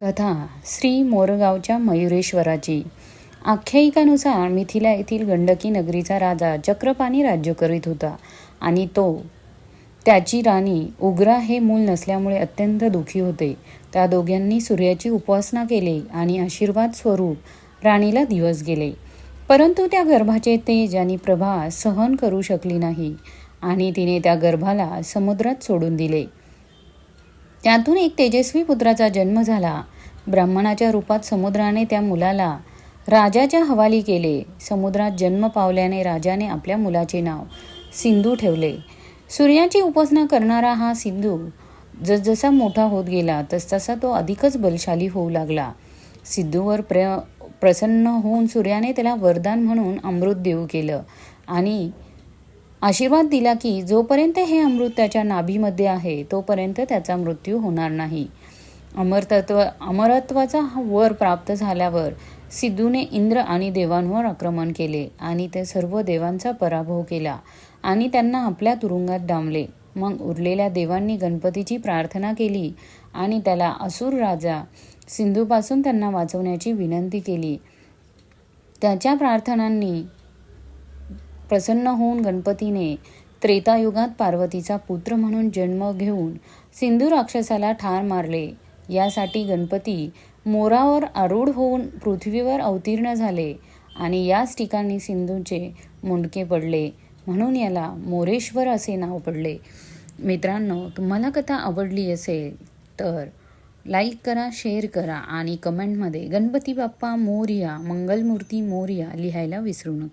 कथा श्री मोरगावच्या मयुरेश्वराची. आख्यायिकानुसार मिथिला येथील गंडकी नगरीचा राजा चक्रपाणी राज्य करीत होता आणि तो त्याची राणी उग्रा हे मूल नसल्यामुळे अत्यंत दुःखी होते. त्या दोघांनी सूर्याची उपासना केली आणि आशीर्वाद स्वरूप राणीला दिवस गेले. परंतु त्या गर्भाचे तेज आणि प्रभा सहन करू शकली नाही आणि तिने त्या गर्भाला समुद्रात सोडून दिले. त्यातून एक तेजस्वी पुत्राचा जन्म झाला. ब्राह्मणाच्या रूपात समुद्राने त्या मुलाला राजाच्या हवाली केले. समुद्रात जन्म पावल्याने राजाने आपल्या मुलाचे नाव सिंधू ठेवले. सूर्याची उपासना करणारा हा सिंधू जसजसा मोठा होत गेला तसतसा तो अधिकच बलशाली होऊ लागला. सिद्धूवर प्र प्रसन्न होऊन सूर्याने त्याला वरदान म्हणून अमृत देऊ केलं आणि आशीर्वाद दिला की जोपर्यंत हे अमृत त्याच्या नाभीमध्ये आहे तोपर्यंत त्याचा मृत्यू होणार नाही. अमरतत्व अमरत्वाचा वर प्राप्त झाल्यावर सिद्धूने इंद्र आणि देवांवर आक्रमण केले आणि ते सर्व देवांचा पराभव केला आणि त्यांना आपल्या तुरुंगात डांबले. मग उरलेल्या देवांनी गणपतीची प्रार्थना केली आणि त्याला असुर राजा सिंधूपासून त्यांना वाचवण्याची विनंती केली. त्याच्या प्रार्थनांनी प्रसन्न होऊन गणपतीने त्रेतायुगात पार्वतीचा पुत्र म्हणून जन्म घेऊन सिंधू राक्षसाला ठार मारले. यासाठी गणपती मोरावर आरूढ होऊन पृथ्वीवर अवतीर्ण झाले आणि याच ठिकाणी सिंधूचे मुंडके पडले. म्हणून याला मोरेश्वर असे नाव पडले. मित्रांनो तुम्हाला कथा आवडली असेल तर लाईक करा शेअर करा आणि कमेंटमध्ये गणपती बाप्पा मोरया मंगलमूर्ती मोरया लिहायला विसरू नका.